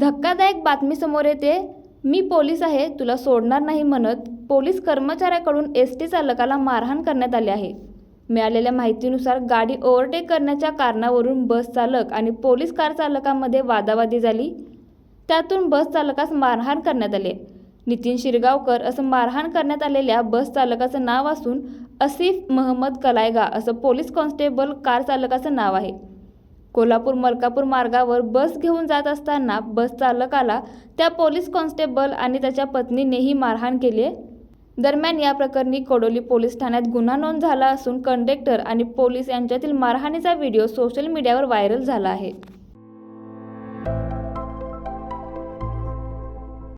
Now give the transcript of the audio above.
धक्कादायक बातमी समोर येते मी पोलीस आहे तुला सोडणार नाही म्हणत. पोलीस कर्मचाऱ्याकडून एस टी चालकाला मारहाण करण्यात आले आहे. मिळालेल्या माहितीनुसार गाडी ओव्हरटेक करण्याच्या कारणावरून बस चालक आणि पोलीस कार चालकामध्ये वादावादी झाली. त्यातून बस चालकास मारहाण करण्यात आले. नितीन शिरगावकर असं मारहाण करण्यात आलेल्या बस चालकाचं नाव असून असिफ महम्मद कलायगा असं पोलीस कॉन्स्टेबल कार चालकाचं नाव आहे. कोल्हापूर मलकापूर मार्गावर बस घेऊन जात असताना बस चालकाला त्या पोलीस कॉन्स्टेबल आणि त्याच्या पत्नीनेही मारहाण केली आहे. दरम्यान या प्रकरणी कोडोली पोलीस ठाण्यात गुन्हा नोंद झाला असून कंडक्टर आणि पोलीस यांच्यातील मारहाणीचा व्हिडिओ सोशल मीडियावर व्हायरल झाला आहे.